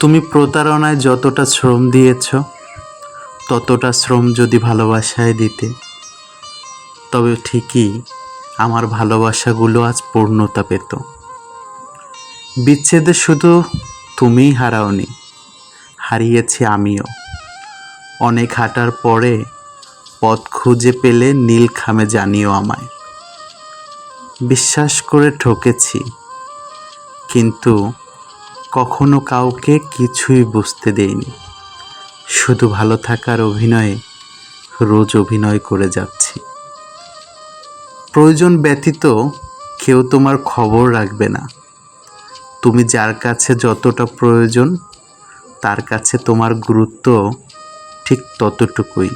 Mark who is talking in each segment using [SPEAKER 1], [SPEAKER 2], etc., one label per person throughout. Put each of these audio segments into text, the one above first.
[SPEAKER 1] তুমি প্রতারণায় যতটা শ্রম দিয়েছ, ততটা শ্রম যদি ভালোবাসায় দিতে, তবে ঠিকই আমার ভালোবাসাগুলো আজ পূর্ণতা পেত। বিচ্ছেদে শুধু তুমিই হারাওনি, হারিয়েছি আমিও। অনেক হাঁটার পরে পথ খুঁজে পেলে নীল খামে জানিও আমায়। বিশ্বাস করে ঠকেছি, কিন্তু কখনো কাউকে কিছুই বুঝতে দেইনি। শুধু ভালো থাকার অভিনয়ে রোজ অভিনয় করে যাচ্ছি। প্রয়োজন ব্যতীত কেউ তোমার খবর রাখবে না। তুমি যার কাছে যতটা প্রয়োজন, তার কাছে তোমার গুরুত্ব ঠিক ততটুকুই।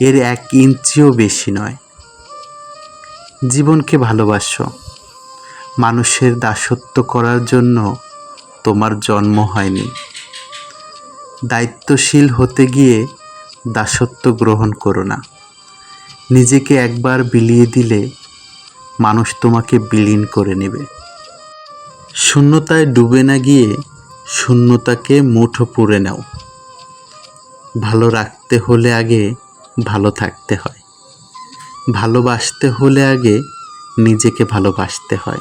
[SPEAKER 1] এর এক ইঞ্চিও বেশি নয়। জীবনকে ভালোবাসো। মানুষের দাসত্ব করার জন্য তোমার জন্ম হয়নি। দায়িত্বশীল হতে গিয়ে দাসত্ব গ্রহণ করো না। নিজেকে একবার বিলিয়ে দিলে মানুষ তোমাকে বিলীন করে নেবে। শূন্যতায় ডুবে না গিয়ে শূন্যতাকে মুঠো পুরে নাও। ভালো রাখতে হলে আগে ভালো থাকতে হয়। ভালোবাসতে হলে আগে নিজেকে ভালোবাসতে হয়।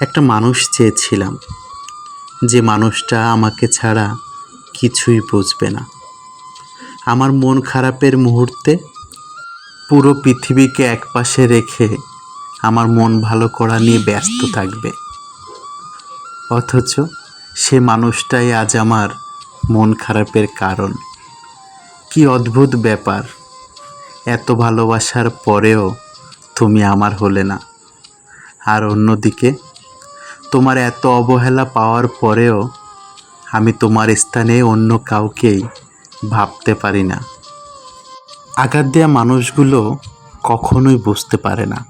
[SPEAKER 1] একটা মানুষ চেয়েছিলাম। যে মানুষটা আমাকে ছাড়া কিছুই বুঝবে না। আমার মন খারাপের মুহূর্তে পুরো পৃথিবীকে একপাশে রেখে আমার মন ভালো করা নিয়ে ব্যস্ত থাকবে। অথচ সে মানুষটাই আজ আমার মন খারাপের কারণ। কি অদ্ভুত ব্যাপার, এত ভালোবাসার পরেও তুমি আমার হলে না। আর অন্যদিকে তোমার এত অবহেলা পাওয়ার পরেও আমি তোমার স্থানে অন্য কাউকেই ভাবতে পারি না। আঘাত দেওয়া মানুষগুলো কখনোই বুঝতে পারে না।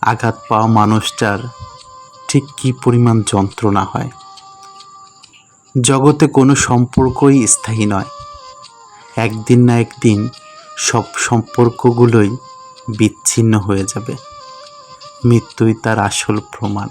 [SPEAKER 1] আঘাত পাওয়া মানুষটার ঠিক কী পরিমাণ যন্ত্রণা হয়? জগতে কোনো সম্পর্কই স্থায়ী নয়। একদিন না একদিন সব সম্পর্কগুলোই বিচ্ছিন্ন হয়ে যাবে। মৃত্যুই তার আসল প্রমাণ।